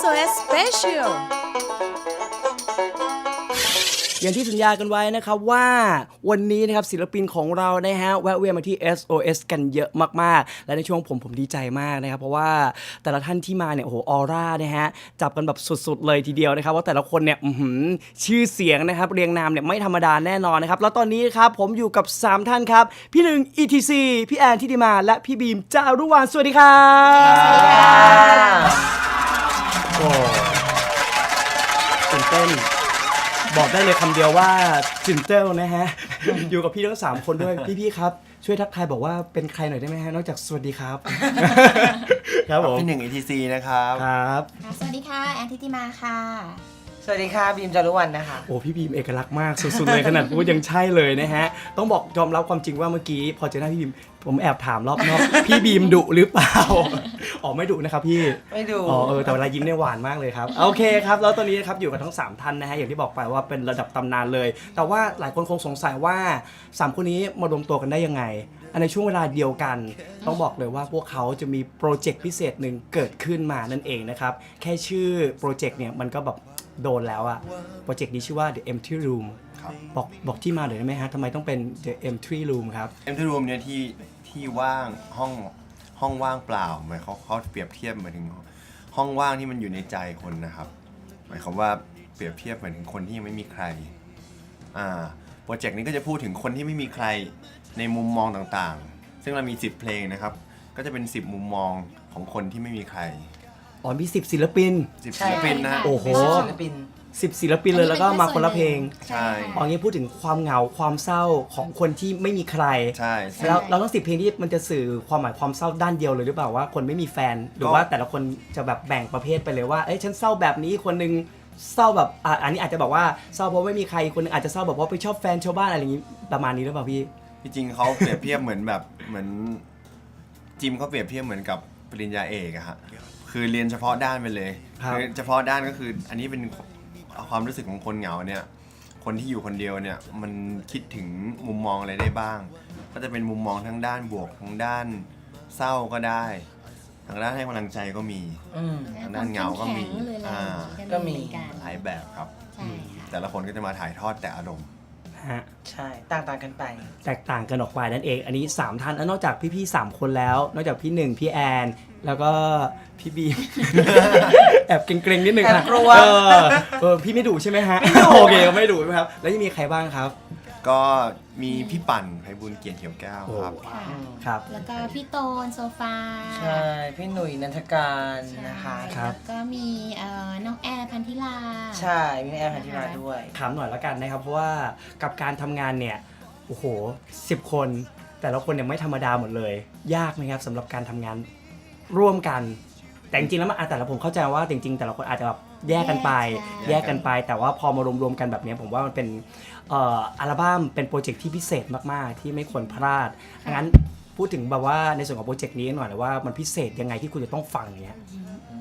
SOS Special อย่างที่สัญญากันไว้นะครับว่าวันนี้นะครับศิลปินของเรานะฮะแวะเวียนมาที่ SOS กันเยอะมากๆ และในช่วงผมผมดีใจมากนะครับ เพราะว่าแต่ละท่านที่มาเนี่ยโอ้โหออร่านะฮะจับกันแบบสุดๆเลยทีเดียวนะครับว่าแต่ละคนเนี่ยอื้อหือชื่อเสียงนะครับเรียงนามเนี่ยไม่ธรรมดาแน่นอนนะครับแล้วตอนนี้ครับผมอยู่กับ 3 ท่านครับ พี่หนึ่ง ETC พี่แอนทิติมา และพี่บีมจารุวานสวัสดีครับ โอ้ตื่นเต้น บอกได้เลยคำเดียวว่าจินเต้ลนะฮะ อยู่กับพี่ทั้งสามคนด้วย พี่ๆครับ ช่วยทักทายบอกว่าเป็นใครหน่อยได้ไหมฮะ นอกจากสวัสดีครับ ครับผม พี่หนึ่ง ETC นะครับ ครับ ค่ะสวัสดีค่ะ แอนทิติมาค่ะ สวัสดีค่ะบีมจารุวรรณนะคะ โอ้พี่บีมเอกลักษณ์มากสุดๆเลยขนาดพูดยังใช่เลยนะฮะ ต้องบอกยอมรับความจริงว่าเมื่อกี้ พอเจอหน้าพี่บีมผมแอบถามรอบนอกพี่บีมดุหรือเปล่าอ๋อไม่ดุนะครับพี่ไม่ดูอ๋อเออแต่เวลายิ้มเนี่ยหวานมากเลยครับโอเคครับแล้วตอนนี้นะครับอยู่กับทั้ง 3 ท่านนะฮะอย่างที่บอกไปว่าเป็นระดับตำนานเลย แต่ว่าหลายคนคงสงสัยว่า 3 คนนี้มารวมตัวกันได้ยังไงอันในช่วงเวลาเดียวกัน ต้องบอกเลยว่าพวกเขาจะมีโปรเจกต์พิเศษหนึ่งเกิดขึ้นมานั่นเองนะครับแค่ชื่อโปรเจกต์เนี่ยมันก็แบบ โดนแล้วอะโปรเจกต์นี้ชื่อว่า The Empty Room ครับ บอกบอกที่มาหน่อยได้ไหมฮะทำไมต้องเป็น The Empty Room ครับ Empty Room เนี่ยที่ที่ว่างห้องห้องว่างเปล่าหมายเขาเขาเปรียบเทียบหมายถึง ห้องว่างที่มันอยู่ในใจคนนะครับ หมายความว่าเปรียบเทียบหมายถึงคนที่ยังไม่มีใครอ่าโปรเจกต์นี้ก็จะพูดถึงคนที่ไม่มีใครในมุมมองต่างๆ ซึ่งเรามี 10 เพลงนะครับ ก็จะเป็น 10 มุมมองของคนที่ไม่มีใคร อ๋อมี10ศิลปิน10ใช่ศิลปินนะใช่ค่ะโอ้โหศิลปิน10ศิลปินเลยแล้วก็มาคนละเพลงใช่ อ๋องี้พูดถึงความเหงาความเศร้าของคนที่ไม่มีใคร ใช่ซึ่ง แล้วเราต้องสิบเพลงที่มันจะสื่อความหมายความเศร้าด้านเดียวเลยหรือเปล่าว่าคนไม่มีแฟน หรือก็ว่าแต่ละคนจะแบบแบ่งประเภทไปเลยว่าเอ้ยฉันเศร้าแบบนี้คนหนึงเศร้าแบบอะอันนี้อาจจะบอกว่าเศร้าเพราะไม่มีใครคนหนึงอาจจะเศร้าแบบว่าไปชอบแฟนชาวบ้านอะไรอย่างนี้ประมาณนี้หรือเปล่าพี่ ที่จริงเขาเปรียบเทียบเหมือนแบบเหมือนจิมเขาเปรียบเทียบเหมือนกับปริญญาเอกอะฮะ คือเรียนเฉพาะด้านไปเลยครับ อเฉพาะด้านก็คือ อันนี้เป็นความรู้สึกของคนเหงาเนี่ย คนที่อยู่คนเดียวเนี่ย มันคิดถึงมุมมองอะไรได้บ้าง ก็จะเป็นมุมมองทั้งด้านบวกทั้งด้านเศร้าก็ได้ทางด้านให้กำลังใจก็มี อืม ทางด้านเหงาก็มีควเข้แข็งหรืออะไรอ่า ก็มี เหอนกันหลายแบบครับ ใช่ค่ะ แต่ละคนก็จะมาถ่ายทอดแต่อารมณ์ ฮะใช่ต่างต่างๆกันไป แตกต่างกันออกไปนั่นเอง อันนี้ 3 ท่านแล้วนอกจากพี่ๆ3คนแล้ว นอกจากพี่หนึ่งพี่แอน แล้วก็พี่บีม แอบเกรงๆนิดนึงแอบนะกลัว เออเออพี่ไม่ดุใช่ไหมฮะโอเคไม่ดุใช่ไหมครับ แล้วยังมีใครบ้างครับก็มีพี่ปั่นไพบุญเกียรติเขียวแก้วครับ ค่ะอืมครับ แล้วก็พี่โตนโซฟาใช่ พี่หนุ่ยนันทการใช่นะคะครับ แล้วก็มีเอ่อน้องแอร์พันธิลา ใช่มีแอร์พันธิมาด้วย ถามหน่อยแล้วกันนะครับ เพราะว่ากับการทำงานเนี่ย โอ้โหสิบคน แต่ละคนเนี่ยไม่ธรรมดาหมดเลย ยากไหมครับสำหรับการทำงาน ร่วมกัน แต่จริงๆแล้วมันอะแต่ละผมเข้าใจว่าจริง ๆ แต่ละคนอาจจะแบบแยกกันไปใช่ แยกกันไป แต่ว่าพอมารวมๆกันแบบเนี้ยผมว่ามันเป็นเอ่ออัลบั้มเป็นโปรเจกต์ที่พิเศษมากๆ ที่ไม่ควรพลาดงั้นพูดถึงแบบว่าในส่วนของโปรเจกต์นี้หน่อยเลยว่ามันพิเศษยังไงที่คุณจะต้องฟังเนี้ย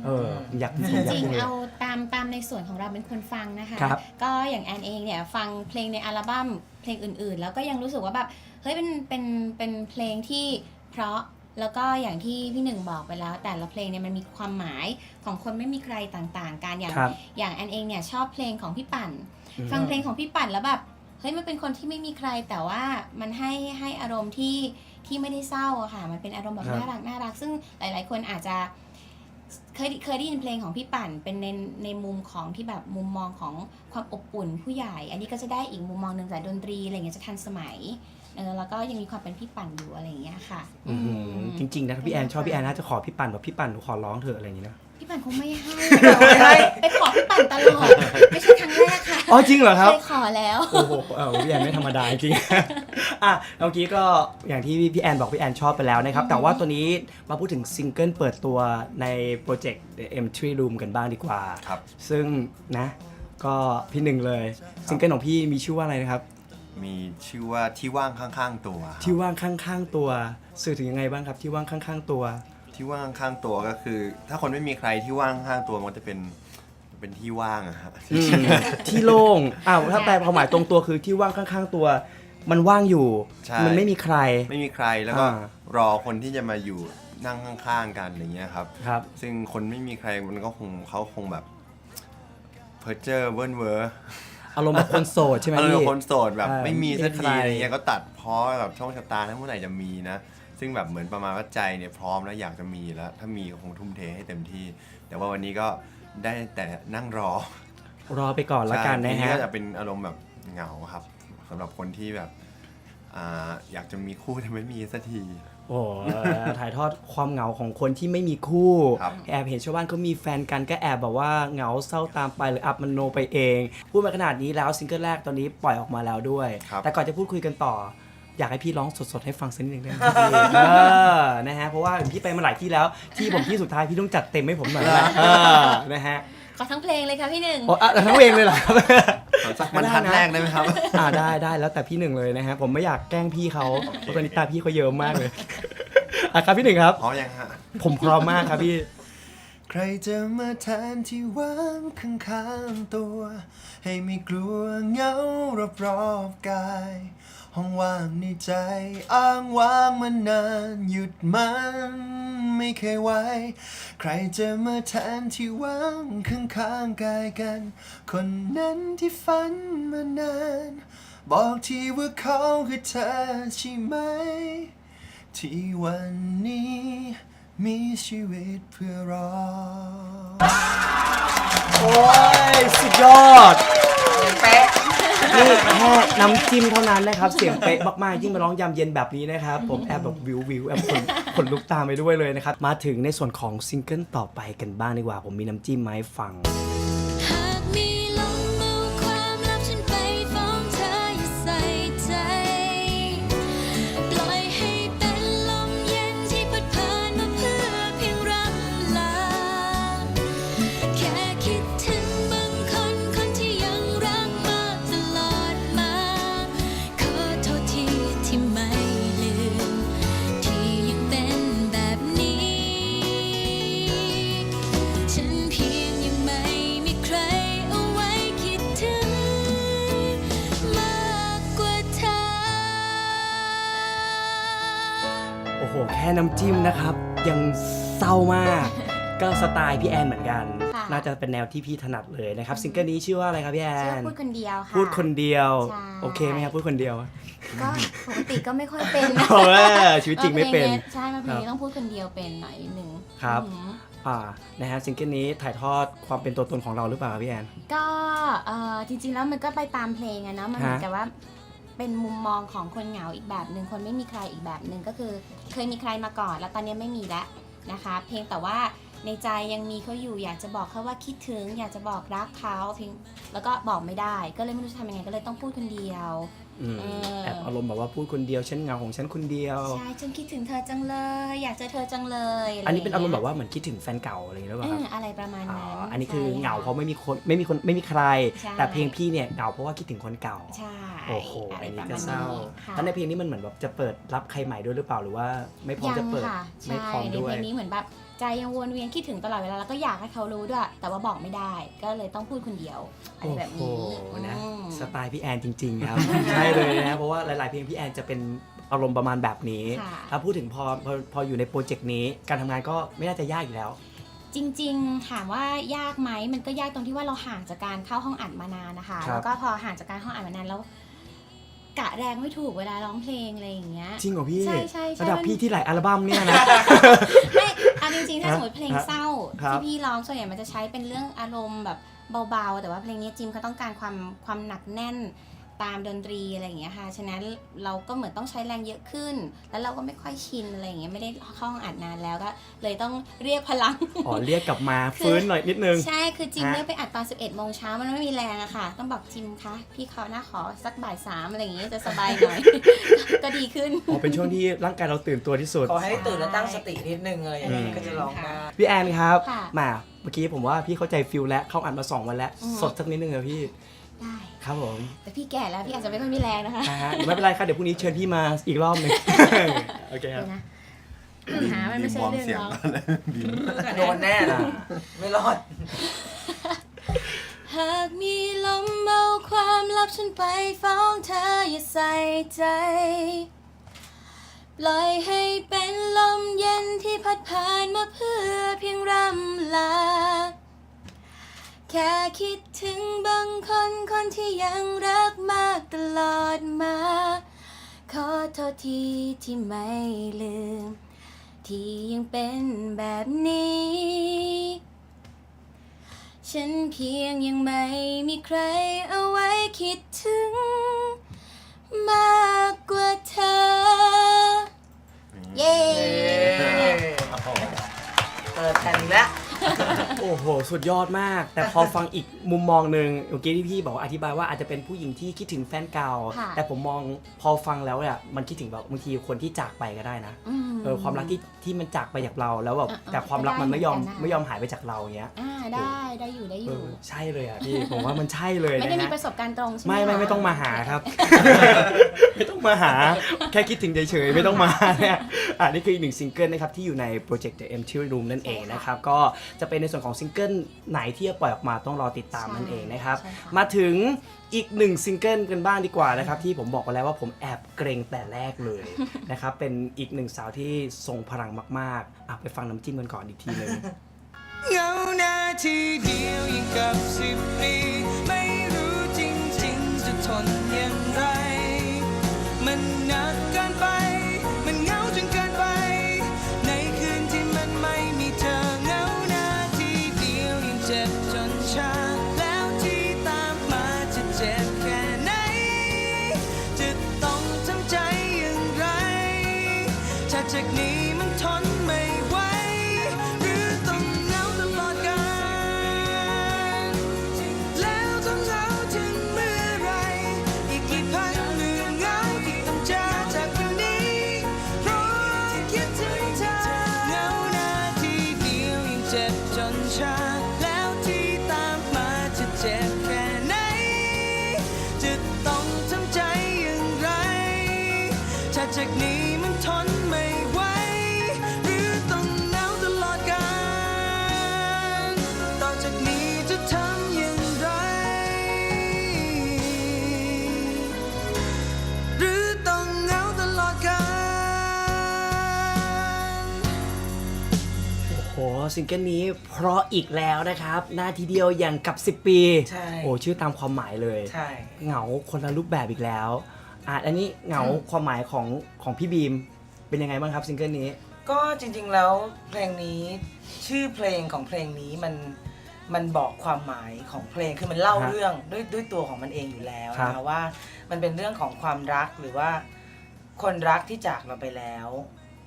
เอออยากจผมอยากริงรู้ๆเลย เอาตามตามในส่วนของเราเป็นคนฟังนะคะ ครับ ก็อย่างแอนเองเนี่ยฟังเพลงในอัลบั้มเพลงอื่นๆ แล้วก็ยังรู้สึกว่าแบบเฮ้ยเป็นเป็นเป็นเพลงที่เพราะ แล้วก็อย่างที่พี่หนึ่งบอกไปแล้ว แต่ละเพลงเนี่ยมันมีความหมายของคนไม่มีใครต่างๆกันอย่าง ครับอย่างแอนเองเนี่ยชอบเพลงของพี่ปั่น อืม ฟังเพลงของพี่ปั่นแล้วแบบเฮ้ยมันเป็นคนที่ไม่มีใครแต่ว่ามันให้ให้อารมณ์ที่ที่ไม่ได้เศร้าอะค่ะ มันเป็นอารมณ์แบบครับ น่ารักน่ารัก ซึ่งหลาย ๆ คนอาจจะ เคยเคยได้ยินเพลงของพี่ปั่นเป็นในในมุมของที่แบบมุมมองของความอบอุ่นผู้ใหญ่ อันนี้ก็จะได้อีกมุมมองหนึ่งจากดนตรีอะไรเงี้ยจะทันสมัยเออแล้วก็ยังมีความเป็นพี่ปั่นอยู่อะไรอย่างเงี้ยค่ะอื้อหืออืมจริงๆนะถ้าพี่แอนชอบพี่แอนน่าจะขอพี่ปั่นแบบพี่ปั่นหนูขอร้องเถอะอะไรอย่างนี้นะพี่ปั่นคงไม่ให้ไม่ให้ไปขอพี่ปั่นตลอดไม่ใช่ครั้งแรกค่ะอ๋อจริงเหรอครับเคยขอแล้วโอ้โหเออพี่แอนไม่ธรรมดาจริง อะเมื่อกี้ก็อย่างที่พี่แอนบอกพี่แอนชอบไปแล้วนะครับ แต่ว่าตัวนี้มาพูดถึงซิงเกิลเปิดตัวในโปรเจกต์ M3 Room กันบ้างดีกว่า ครับ ซึ่งนะ ก็พี่หนึ่งเลย ซิงเกิลของพี่มีชื่อว่าอะไรนะครับ มีชื่อว่าที่ว่างข้างๆตัวที่ว่างข้างๆตัว สื่อถึงยังไงบ้างครับ ที่ว่างข้างๆตัว ที่ว่างข้างตัวก็คือ ถ้าคนไม่มีใครที่ว่างข้างตัวมันจะเป็นเป็นที่ว่างอะฮะอืมที่โล่ง อ้าว ถ้าแปลความหมายตรงตัวคือที่ว่างข้างๆตัว มันว่างอยู่ ใช่ มันไม่มีใคร ไม่มีใครแล้วก็อ่า รอคนที่จะมาอยู่นั่งข้างๆกันอะไรเงี้ยครับ ครับ ซึ่งคนไม่มีใครมันก็คงเขาคงแบบเพอร์เจอร์เวิร์นเวอร์อารมณ์แบบคนโสดใช่ไหมอารมณ์พี่แบบคนโสดแบบใช่ไม่มีสักทีไม่มีใคร อะไรเงี้ยก็ตัดเพ้อแบบช่องชะตาทั้งเมื่อไหร่จะมีนะ ซึ่งแบบเหมือนประมาณว่าใจเนี่ยพร้อมแล้วอยากจะมีแล้ว ถ้ามีก็คงทุ่มเทให้เต็มที่ แต่ว่าวันนี้ก็ได้แต่นั่งรอรอไปก่อนละกันใช่นะทีฮะ ก็จะเป็นอารมณ์แบบเหงาครับ สำหรับคนที่แบบอ่าอยากจะมีคู่แต่ไม่มีสักที โอ้โหถ่ายทอดความเหงาของคนที่ไม่มีคู่ครับ แอบเห็นชาวบ้านเขามีแฟนกันก็แอบแบบว่าเหงาเศร้าตามไปหรืออับมันโนไปเอง พูดมาขนาดนี้แล้วซิงเกิลแรกตอนนี้ปล่อยออกมาแล้วด้วย ครับ แต่ก่อนจะพูดคุยกันต่อ อยากให้พี่ร้องสดๆให้ฟังสักนิดหนึ่งได้ไหมพี่เออนะฮะเพราะว่าพี่ไปมาหลายที่แล้วที่ผมที่สุดท้ายพี่ต้องจัดเต็มให้ผมหน่อยนะเออนะฮะขอทั้งเพลงเลยค่ะพี่หนึ่ง โอ้อะทั้งเพลงเลยเหรอครับ สักบรรทัดแรกได้ไหมครับ อ่าได้ได้แล้วแต่พี่หนึ่งเลยนะฮะผมไม่อยากแกล้งพี่เขาเพราะตอนนี้ตาพี่เขาเยิ้มมากเลยอะครับพี่หนึ่งครับ พร้อมยังฮะ ผมพร้อมมากครับพี่ ใครจะมาแทนที่ว่างข้างๆตัว ให้ไม่กลัวเหงารอบๆกาย ห้องว่างในใจ อ้างว้างมานาน หยุดมันไม่เคยไหวใครจะมาแทนที่ว่างข้างๆกายกัน คนนั้นที่ฝันมานาน บอกทีว่าเขาคือเธอใช่ไหม ที่วันนี้มีชีวิตเพื่อรอ โอ้ย สุดยอด เป๊ะ นี่แค่น้ำจิ้มเท่านั้นนะครับ เสียงเป๊ะมากๆยิ่งมาร้องยำเย็นแบบนี้นะครับ ผมแอบแบบวิววิวแอบขนขนลุกตามไปด้วยเลยนะครับ มาถึงในส่วนของซิงเกิลต่อไปกันบ้างดีกว่า ผมมีน้ำจิ้มมาให้ฟัง จิ้มนะครับ ยังเศร้ามาก ก็สไตล์พี่แอนเหมือนกัน ค่ะ น่าจะเป็นแนวที่พี่ถนัดเลยนะครับซิงเกิลนี้ชื่อว่าอะไรครับพี่แอชื่อน พูดคนเดียวค่ะ พูดคนเดียว ใช่ โอเคไหมครับพูดคนเดียวก็ปกติก็ไม่ค่อยเป็นนะโอ้ยชีวิตจริงไม่เป็นพลยใช่มาเพลงนี้ต้องพูดคนเดียวเป็นหน่อยนิดนึงครับ อือหืออ่านะฮะซิงเกิลนี้ถ่ายทอดความเป็นตัวตนของเราหรือเปล่าครับพี่แอน ก็เอ่อจริงๆแล้วมันก็ไปตามเพลงอะเนาะมันเหมือนฮะกับว่า เป็นมุมมองของคนเหงาอีกแบบหนึ่งคนไม่มีใครอีกแบบหนึ่งก็คือ เคยมีใครมาก่อน แล้วตอนนี้ไม่มีแล้วนะคะ เพียงแต่ว่าในใจยังมีเขาอยู่อยากจะบอกเขาว่าคิดถึง อยากจะบอกรักเขาเพียงแล้วก็บอกไม่ได้ ก็เลยไม่รู้จะทำยังไงก็เลยต้องพูดคนเดียว แอบอารมณ์แบบว่าพูดคนเดียวฉันเหงาของฉันคนเดียว ใช่ฉันคิดถึงเธอจังเลย อยากเจอเธอจังเลยอันนี้เป็นอารมณ์แบบว่าว่าเหมือนคิดถึงแฟนเก่าอะไรอย่างเงี้ยหรือเปเอล่าครับออะไรประมาณอ๋อนั้นอันนี้คือใช่เหงาค่ะเพราะไม่มีคนไม่มีคนไม่มีใคร ใช่แต่เพลงพี่เนี่ยเหงาเพราะว่าคิดถึงคนเก่า ใช่โอ้โหอะไรอันปนี้ระก็มาณเศร้าค่ะแล้วในเพลงนี้มันเหมือนแบบจะเปิดรับใครใหม่ด้วยหรือเปล่าหรือว่าไม่พร้อมยัจะเปิด ค่ะไม่ใช่พร้อมในด้วเพยลงนี้เหมือนแบบ ใจยังวนเวียนคิดถึงตลอดเวลาแล้วก็อยากให้เขารู้ด้วย แต่ว่าบอกไม่ได้ก็เลยต้องพูดคนเดียวอะไรโอ้แบบโหนี้นะอืมสไตล์พี่แอนจริง ๆ ครับ ใช่เลยนะเพราะว่าหลาย ๆ เพลงพี่แอนจะเป็นอารมณ์ประมาณแบบนี้ค่ะ ถ้าพูดถึงพอพอพออยู่ในโปรเจกต์นี้ การทำงานก็ไม่น่าจะยากอยู่แล้ว จริงๆถามว่ายากไหมมันก็ยากตรงที่ว่าเราห่างจากการเข้าห้องอัดมานานนะคะ ครับ แล้วก็พอห่างจากการห้องอัดมานานแล้ว กะแรงไม่ถูกเวลาร้องเพลงอะไรอย่างเงี้ย จริงเหรอพี่ใช่ใช่ใช่ ระดับมันพี่ที่หลายอัลบั้มเนี่ยนะ ไม่เอาจริงๆ ถ้าฮะสมมติเพลงเศร้าครับที่พี่ร้องส่วนใหญ่มันจะใช้เป็นเรื่องอารมณ์แบบเบาๆ แต่ว่าเพลงนี้จิมเขาต้องการความความหนักแน่น ตามดนตรีอะไรอย่างเงี้ยค่ะ ฉะนั้นเราก็เหมือนต้องใช้แรงเยอะขึ้น แล้วเราก็ไม่ค่อยชินอะไรอย่างเงี้ยไม่ได้เข้าห้องอัดนานแล้วก็เลยต้องเรียกพลัง อ๋อเรียกกลับมาฟื้นหน่อยนิดนึง ใช่คือจิมฮะเลือกไปอัดตอน 11โมงเช้ามันไม่มีแรงอะค่ะ ต้องบอกจิมคะพี่เขาหน้าขอสักบ่ายสามอะไรอย่างงี้จะสบายหน่อย ก็ดีขึ้น อ๋อเป็นช่วงที่ร่างกายเราตื่นตัวที่สุด ขอให้ตื่นแล้วตั้งสตินิดนึงอะไรอย่างอืเงี้มยก็จะร้องได้ พี่แอนครับค่ะ มาเมื่อกี้ผมว่าพี่เข้าใจฟิลแล้วเข้าอัดมาสองวันแล้วอือฮึสดสักนิดนึงเหรอพี่ ได้ ครับผมแต่พี่แก่แล้วพี่อาจจะไม่ค่อยมีแรงนะคะนะฮะไม่เป็นไรครับเดี๋ยวพรุ่งนี้เชิญพี่มาอีกรอบหนึ่ง โอเคครับ เดี๋ยวนะปัญหามันไม่ใช่เรื่องบีมวอร์มเสียงร้องก่อนเลยบีมโดนแน่นะไม่รอด หากมีลมเอาความลับฉันไปฟ้องเธออย่าใส่ใจ ปล่อยให้เป็นลมเย็นที่พัดผ่านมาเพื่อเพียงรำลา แค่คิดถึงบางคนคนที่ยังรักมากตลอดมา ขอโทษทีที่ไม่ลืม ที่ยังเป็นแบบนี้ ฉันเพียงยังไม่มีใครเอาไว้คิดถึง มากกว่าเธอ เย้ เปิดแผ่นอีกแล้วโอ้โห สุดยอดมาก แต่พอฟังอีกมุมมองหนึ่งเมื่อกี้ที่พี่บอกว่าอธิบายว่าอาจจะเป็นผู้หญิงที่คิดถึงแฟนเก่า ค่ะ แต่ผมมองพอฟังแล้วเนี่ยมันคิดถึงแบบบางทีคนที่จากไปก็ได้นะอืมเออความรักที่ที่มันจากไปจากเราแล้วแบบอะแต่ความรักมันไม่ยอมได้เหมือนกันนะ ไม่ยอมหายไปจากเราอย่างเงี้ยอ่าได้ได้อยู่ได้อเอยู่ อใช่เลยอะพี่ผมว่ามันใช่เลยไม่นะได้มีฮะประสบการณ์ตรงใช่ไหมไม่ไม่คะไม่ต้องมาหาครับ ไม่ต้องมาหาแค่คิดถึงเฉยๆไม่ต้องมาเนี่ยอ่านี่คืออีกหนึ่งซิงเกิลนะครับที่อยู่ในโปรเจกต์ The Empty Room นั่นเองนะครับก็จะเป็นในส่วนของซิงเกิลไหนที่จะปล่อยออกมาต้องรอติดตามนั่นเองนะครับใช่ค่ะมาถึงอีกหนึ่งซิงเกิลกันบ้างดีกว่านะครับ ที่ผมบอกไปแล้วว่าผมแอบเกรงแต่แรกเลยนะครับ เป็นอีกหนึ่งสาวที่ทรงพลังมากๆอะไปฟังน้ำจิ้มกันก่อนอีกทีหนึ่งเหงานาทีเดียวยิ่งกับสิบปีไม่รู้จริงๆจะทนอย่างไร มันหนัก ซิงเกิลนี้เพราะอีกแล้วนะครับหน้าทีเดียวอย่างกับ 10 ปี ใช่ โอ้ชื่อตามความหมายเลย ใช่ เหงาคนละรูปแบบอีกแล้วอะอันนี้เหงาความหมายของของพี่บีมเป็นยังไงบ้างครับซิงเกิลนี้ ก็จริงๆแล้วเพลงนี้ชื่อเพลงของเพลงนี้มันมันบอกความหมายของเพลงคือมันเล่าฮะเรื่องด้วยด้วยตัวของมันเองอยู่แล้วครันะคะบ ว่ามันเป็นเรื่องของความรักหรือว่าคนรักที่จากเราไปแล้ว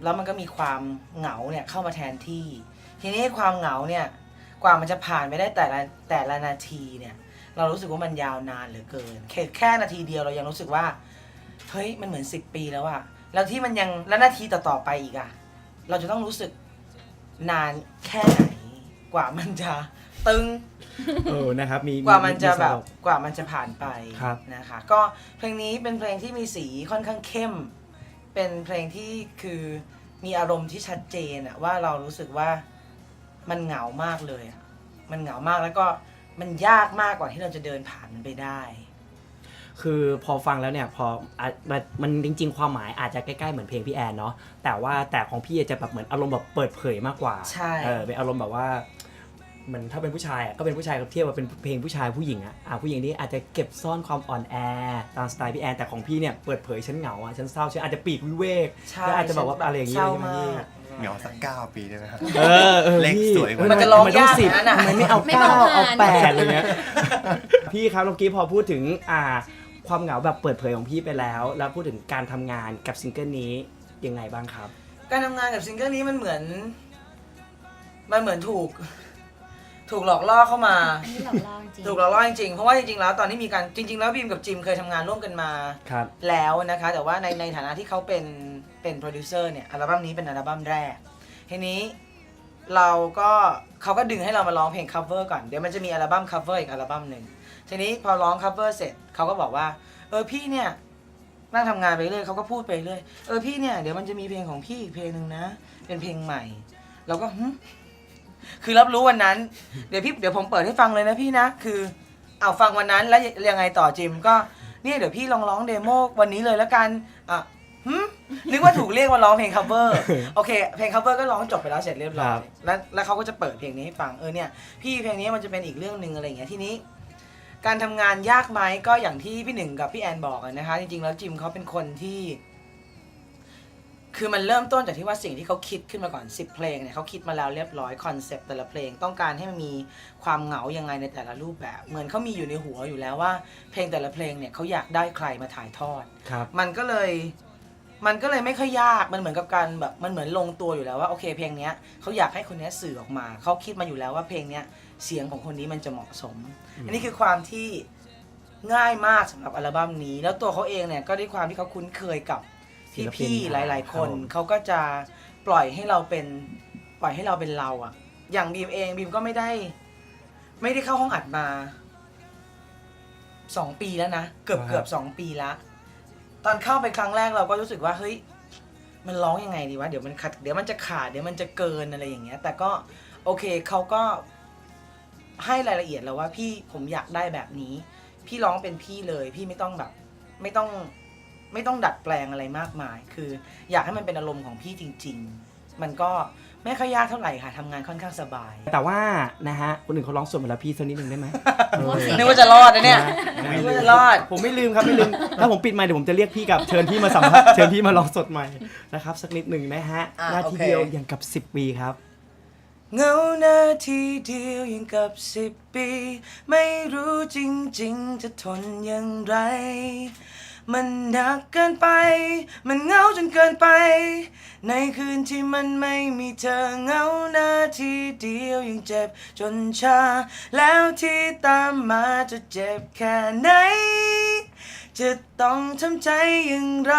แล้วมันก็มีความเหงาเนี่ยเข้ามาแทนที่ ทีนี้ความเหงาเนี่ยกว่ามันจะผ่านไปได้แต่ละแต่ละนาทีเนี่ย เรารู้สึกว่ามันยาวนานเหลือเกินแค่แค่นาทีเดียวเรายังรู้สึกว่าเฮ้ยมันเหมือน10ปีแล้วอะแล้วที่มันยังแล้วนาทีต่อๆไปอีกอะเราจะต้องรู้สึกนานแค่ไหน กว่ามันจะตึงเออนะครับมีกว่ามันจะแบบสำหรักว่ามันจะผ่านไปครับนะคะ ก็เพลงนี้เป็นเพลงที่มีสีค่อนข้างเข้ม เป็นเพลงที่คือมีอารมณ์ที่ชัดเจนอะว่าเรารู้สึกว่า มันเหงามากเลยอะมันเหงามากแล้วก็มันยากมากกว่าที่เราจะเดินผ่านมันไปได้ คือพอฟังแล้วเนี่ยพออะมันมันจริง ๆ ความหมายอาจจะใกล้ๆเหมือนเพลงพี่แอนเนาะแต่ว่าแต่ของพี่จะแบบเหมือนอารมณ์แบบเปิดเผยมากกว่าใช่ เออเป็นอารมณ์แบบว่าเหมือนถ้าเป็นผู้ชายอะก็เป็นผู้ชายกับเทียบว่าเป็นเพลงผู้ชายผู้หญิงอะอะผู้หญิงนี่อาจจะเก็บซ่อนความอ่อนแอตามสไตล์พี่แอนแต่ของพี่เนี่ยเปิดเผยฉันเหงาอะฉันเศร้าฉันอาจจะปีกวิเวก ใช่แล้วอาจจะแบบว่าอะไรอย่างเงี้ยเศร้าใช่ไหมมาพี่ก เหงาสักเก้าปีได้ไหมครับ เออเออเลขพี่สวยกว่าเออมันจะร้องมันต้องยากสิบนะน่ะ ทำไมไม่เอาไม่เก้าบอกเอาผ่านแปดอะไรเงี้ย พี่ครับเมื่อกี้พอพูดถึงอ่า ความเหงาแบบเปิดเผยของพี่ไปแล้ว แล้วพูดถึงการทำงานกับซิงเกิลนี้ยังไงบ้างครับ การทำงานกับซิงเกิลนี้มันเหมือน มันเหมือนถูก ถูกหลอกล่อเข้ามา อันนี้หลอกล่อจริงถูกหลอกล่อจริงๆ เพราะว่าจริงๆ แล้วตอนที่มีการจริง ๆ แล้วบีมกับจิมเคยทำงานร่วมกันมา ครับ แล้วนะคะ แต่ว่าในในฐานะที่เขาเป็น เป็นโปรดิวเซอร์เนี่ยอัลบั้มนี้เป็นอัลบั้มแรก ทีนี้เราก็เขาก็ดึงให้เรามาร้องเพลง cover ก่อน เดี๋ยวมันจะมีอัลบั้ม cover อีกอัลบั้มหนึ่งทีนี้พอร้อง cover เสร็จเขาก็บอกว่า เออพี่เนี่ยนั่งทำงานไปเรื่อยเขาก็พูดไปเรื่อยเออพี่เนี่ยเดี๋ยวมันจะมีเพลงของพี่อีกเพลงหนึ่งนะ เป็นเพลงใหม่ เราก็หึคือรับรู้วันนั้น เดี๋ยวพี่เดี๋ยวผมเปิดให้ฟังเลยนะพี่นะ คือเอาฟังวันนั้นแล้วยังไงต่อจิมก็เนี่ยเดี๋ยวพี่ลองร้องเดโมวันนี้เลยแล้วกันอะ นึกว่าถูกเรียกมาร้องเพลง cover โอเค เพลง cover ก็ร้องจบไปแล้วเสร็จเรียบร้คอรัยบ แล้วแล้วเขาก็จะเปิดเพลงนี้ให้ฟังเออเนี่ยพี่เพลงนี้มันจะเป็นอีกเรื่องหนึ่งอะไรอย่างเงี้ยทีนี้ การทำงานยากไหมก็อย่างที่พี่หนึ่งกับพี่แอนบอกอะนะคะจริงๆแล้วจิมเขาเป็นคนที่ คือมันเริ่มต้นจากที่ว่าสิ่งที่เขาคิดขึ้นมาก่อน 10 เพลงเนี่ยเขาคิดมาแล้วเรียบร้อยคอนเซปต์แต่ละเพลงต้องการให้มันมีความเหงายังไงในแต่ละรูปแบบ เหมือนเขามีอยู่ในหัวอยู่แล้วว่า เพลงแต่ละเพลงเนี่ยเขาอยากได้ใครมาถ่ายทอด ครับ มันก็เลย มันก็เลยไม่ค่อยยากมันเหมือนกับการแบบมันเหมือนลงตัวอยู่แล้วว่าโอเคเพลงเนี้ยเขาอยากให้คนเนี้ยสื่อออกมาเขาคิดมาอยู่แล้วว่าเพลงเนี้ยเสียงของคนนี้มันจะเหมาะสม อันนี้คือความที่ง่ายมากสำหรับอัลบั้มนี้ แล้วตัวเขาเองเนี่ยก็ด้วยความที่เขาคุ้นเคยกับศิลปินพี่ๆหลาย ๆ คนครับผมเขาก็จะปล่อยให้เราเป็นปล่อยให้เราเป็นเราอะอย่างบีมเองบีมก็ไม่ได้ ไม่ได้เข้าห้องอัดมาสองปีแล้วนะเกือบเกือบสองปีละ ตอนเข้าไปครั้งแรกเราก็รู้สึกว่าเฮ้ยมันร้องยังไงดีวะเดี๋ยวมันขัดเดี๋ยวมันจะขาดเดี๋ยวมันจะเกินอะไรอย่างเงี้ย แต่ก็โอเคเขาก็ให้รายละเอียดแล้วว่าพี่ผมอยากได้แบบนี้ พี่ร้องเป็นพี่เลยพี่ไม่ต้องแบบไม่ต้องไม่ต้องดัดแปลงอะไรมากมาย คือ อยากให้มันเป็นอารมณ์ของพี่จริง ๆ มันก็ ไม่ค่อยยากเท่าไหร่ค่ะทำงานค่อนข้างสบาย แต่ว่านะฮะคนอื่นเขาร้องสดมาแล้วพี่สักนิดหนึ่งได้ไหมเออนึกว่าจะรอดนะเนี่ยนึกว่าจะรอด ผมไม่ลืมครับไม่ลืมถ้าผมปิดไมค์เดี๋ยวผมจะเรียกพี่กลับเชิญพี่มาสัมภาษณ์เชิญพี่มาลองสดใหม่นะครับสักนิดหนึ่งนะฮะอะนาทีโอเค เดียวอย่างกับ 10 ปีครับ เงานาทีเดียวยังกับสิบปี ไม่รู้จริงๆ จะทนอย่างไร มันหนักเกินไป มันเหงาจนเกินไป ในคืนที่มันไม่มีเธอเหงานาทีเดียวยังเจ็บจนชา แล้วที่ตามมาจะเจ็บแค่ไหน จะต้องทำใจอย่างไร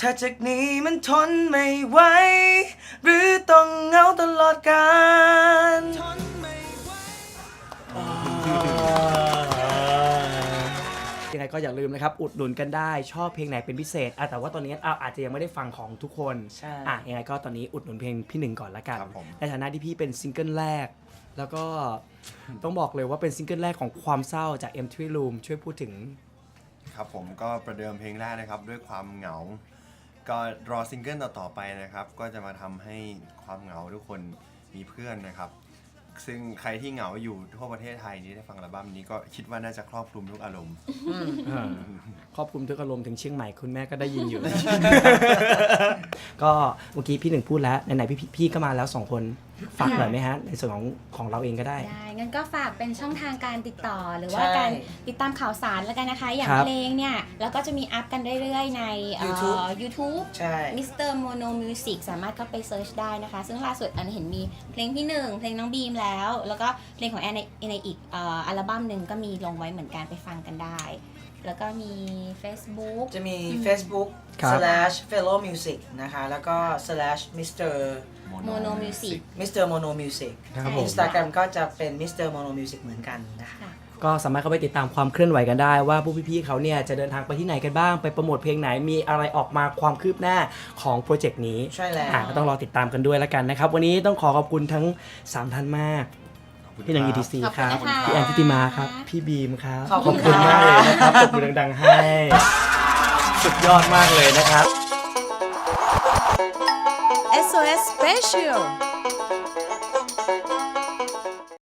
ถ้าจากนี้มันทนไม่ไหว หรือต้องเหงาตลอดกาล ก็อย่าลืมนะครับ อุดหนุนกันได้ ชอบเพลงไหนเป็นพิเศษอะแต่ว่าตอนนี้อะอาจจะยังไม่ได้ฟังของทุกคนใช่ อะยังไงก็ตอนนี้อุดหนุนเพลงพี่หนึ่งก่อนละกัน ครับผม ในฐานะที่พี่เป็นซิงเกิลแรก แล้วก็ต้องบอกเลยว่าเป็นซิงเกิลแรกของความเศร้าจาก M3 Room ช่วยพูดถึง ครับผมก็ประเดิมเพลงแรกนะครับด้วยความเหงา ก็รอซิงเกิลต่อๆไปนะครับ ก็จะมาทำให้ความเหงาทุกคนมีเพื่อนนะครับ ซึ่งใครที่เหงาอยู่ทั่วประเทศไทยนี้ได้ฟังอัลบั้มนี้ก็คิดว่าน่าจะครอบคลุมทุกอารมณ์ ครอบคลุมทุกอารมณ์ถึงเชียงใหม่คุณแม่ก็ได้ยินอยู่ ก็เมื่อกี้พี่หนึ่งพูดแล้วไหนๆพี่พี่ก็มาแล้วสองคนฝากหน่อยไหมฮะ ในส่วนของของเราเองก็ได้ ได้ งั้นก็ฝากเป็นช่องทางการติดต่อหรือว่าใช่การติดตามข่าวสารแล้วกันนะคะ อย่างครับเพลงเนี่ย แล้วก็จะมีอัพกันเรื่อยๆ ในเอ่อ YouTube YouTube ใช่ มิสเตอร์โมโนมิวสิกสามารถเข้าไปเซิร์ชได้นะคะ ซึ่งล่าสุดอันเห็นมีเพลงพี่หนึ่งเพลงน้องบีมแล้ว แล้วก็เพลงของแอนในในอีกเอ่ออัลบั้มหนึ่งก็มีลงไว้เหมือนกันไปฟังกันได้ แล้วก็มี Facebook จะมี Facebook ครับ slash fellow music นะคะ แล้วก็ slash Mr. Mono Music Mr. Mono Music ครับผม Instagram ก็จะเป็น Mr. Mono Music เหมือนกันนะคะก็สามารถเข้าไปติดตามความเคลื่อนไหวกันได้ ว่าผู้พี่ๆเขาเนี่ยจะเดินทางไปที่ไหนกันบ้าง ไปโปรโมทเพลงไหนมีอะไรออกมาความคืบหน้าของโปรเจกต์นี้ใช่แล้ว อะก็ต้องรอติดตามกันด้วยแล้วกันนะครับ วันนี้ต้องขอขอบคุณทั้ง 3 ท่านมาก พี่หนึ่ง ETC ขอบคคุณรับนะคะพี่แอนทิติมาครับ พี่บีมครับขอบคุณมากครับเลยนะครับตบมือดังๆให้ สุดยอดมากเลยนะครับ SOS Special